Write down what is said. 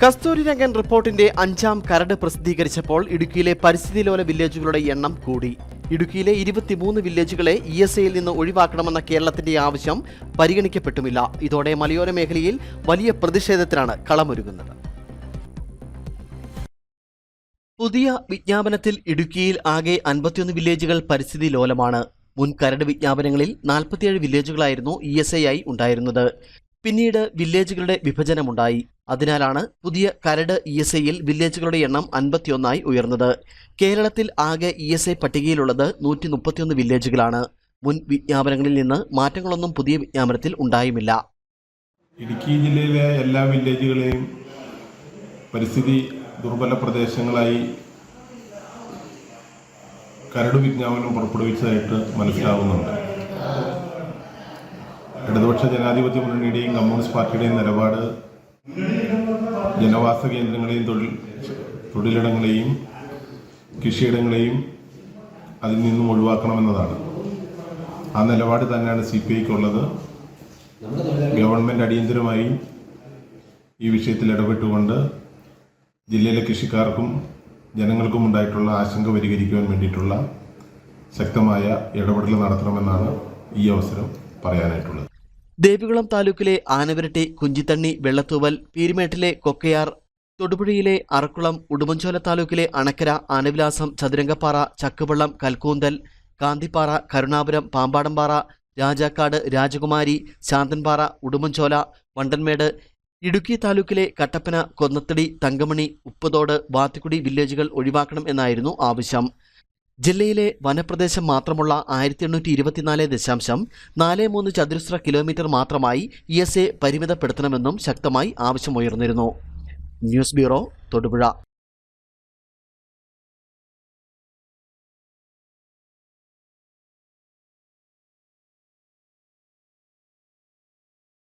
കസ്തൂരിരംഗൻ റിപ്പോർട്ടിന്റെ അഞ്ചാം കരട് പ്രസിദ്ധീകരിച്ചപ്പോൾ ഇടുക്കിയിലെ പരിസ്ഥിതി ലോല വില്ലേജുകളുടെ എണ്ണം കൂടി. ഇടുക്കിയിലെ ഇരുപത്തിമൂന്ന് വില്ലേജുകളെ ഇ എസ് ഐയിൽ നിന്ന് ഒഴിവാക്കണമെന്ന കേരളത്തിന്റെ ആവശ്യം പരിഗണിക്കപ്പെട്ടുമില്ല. ഇതോടെ മലയോര മേഖലയിൽ വലിയ പ്രതിഷേധത്തിലാണ് കളമൊരുങ്ങുന്നത്. പുതിയ വിജ്ഞാപനത്തിൽ ഇടുക്കിയിൽ ആകെ അൻപത്തിയൊന്ന് വില്ലേജുകൾ പരിസ്ഥിതി ലോലമാണ് മുൻ കരട് വിജ്ഞാപനങ്ങളിൽ നാൽപ്പത്തിയേഴ് വില്ലേജുകളായിരുന്നു ഇ എസ് ഐ ആയി ഉണ്ടായിരുന്നത്. പിന്നീട് വില്ലേജുകളുടെ വിഭജനമുണ്ടായി. അതിനാലാണ് പുതിയ കരട് ഇ എസ് ഐയിൽ വില്ലേജുകളുടെ എണ്ണം അൻപത്തിയൊന്നായി ഉയർന്നത്. കേരളത്തിൽ ആകെ ഇ എസ് ഐ പട്ടികയിലുള്ളത് നൂറ്റി മുപ്പത്തിയൊന്ന് വില്ലേജുകളാണ്. മുൻ വിജ്ഞാപനങ്ങളിൽ നിന്ന് മാറ്റങ്ങളൊന്നും പുതിയ വിജ്ഞാപനത്തിൽ ഉണ്ടായുമില്ല. ഇടുക്കി ജില്ലയിലെ എല്ലാ വില്ലേജുകളെയും പരിസ്ഥിതി ദുർബല പ്രദേശങ്ങളായി കരട് വിജ്ഞാപനം പുറപ്പെടുവിച്ചതായിട്ട് മനസ്സിലാവുന്നുണ്ട്. ഇടതുപക്ഷ ജനാധിപത്യ മുന്നണിയുടെയും കമ്മ്യൂണിസ്റ്റ് പാർട്ടിയുടെയും നിലപാട് ജനവാസ കേന്ദ്രങ്ങളെയും തൊഴിൽ തൊഴിലിടങ്ങളെയും കൃഷിയിടങ്ങളെയും അതിൽ നിന്നും ഒഴിവാക്കണമെന്നതാണ്. ആ നിലപാട് തന്നെയാണ് സി പി ഐക്കുള്ളത് ഗവൺമെന്റ് അടിയന്തരമായി ഈ വിഷയത്തിൽ ഇടപെട്ടുകൊണ്ട് ജില്ലയിലെ കൃഷിക്കാർക്കും ജനങ്ങൾക്കും ഉണ്ടായിട്ടുള്ള ആശങ്ക പരിഹരിക്കുവാൻ വേണ്ടിയിട്ടുള്ള ശക്തമായ ഇടപെടൽ നടത്തണമെന്നാണ് ഈ അവസരം പറയാനായിട്ടുള്ളത്. ദേവികുളം താലൂക്കിലെ ആനവിരട്ടി കുഞ്ചിത്തണ്ണി വെള്ളത്തൂവൽ പീരുമേട്ടിലെ കൊക്കയാർ തൊടുപുഴയിലെ അറക്കുളം ഉടുമ്പൻചോല താലൂക്കിലെ അണക്കര ആനവിലാസം ചതുരംഗപ്പാറ ചക്കുവള്ളം കൽക്കൂന്തൽ കാന്തിപ്പാറ കരുണാപുരം പാമ്പാടംപാറ രാജാക്കാട് രാജകുമാരി ശാന്തൻപാറ ഉടുമ്പൻചോല വണ്ടൻമേട് ഇടുക്കി താലൂക്കിലെ കട്ടപ്പന കൊന്നത്തടി തങ്കമണി ഉപ്പതോട് വാത്തിക്കുടി വില്ലേജുകൾ ഒഴിവാക്കണം എന്നായിരുന്നു ആവശ്യം. ജില്ലയിലെ വനപ്രദേശം മാത്രമുള്ള ആയിരത്തി എണ്ണൂറ്റി ഇരുപത്തിനാല് ദശാംശം നാല് മൂന്ന് ചതുരശ്ര കിലോമീറ്റർ മാത്രമായി ഇ എസ് എ പരിമിതപ്പെടുത്തണമെന്നും ശക്തമായി ആവശ്യമുയർന്നിരുന്നു ന്യൂസ് ബ്യൂറോ തൊടുപുഴ.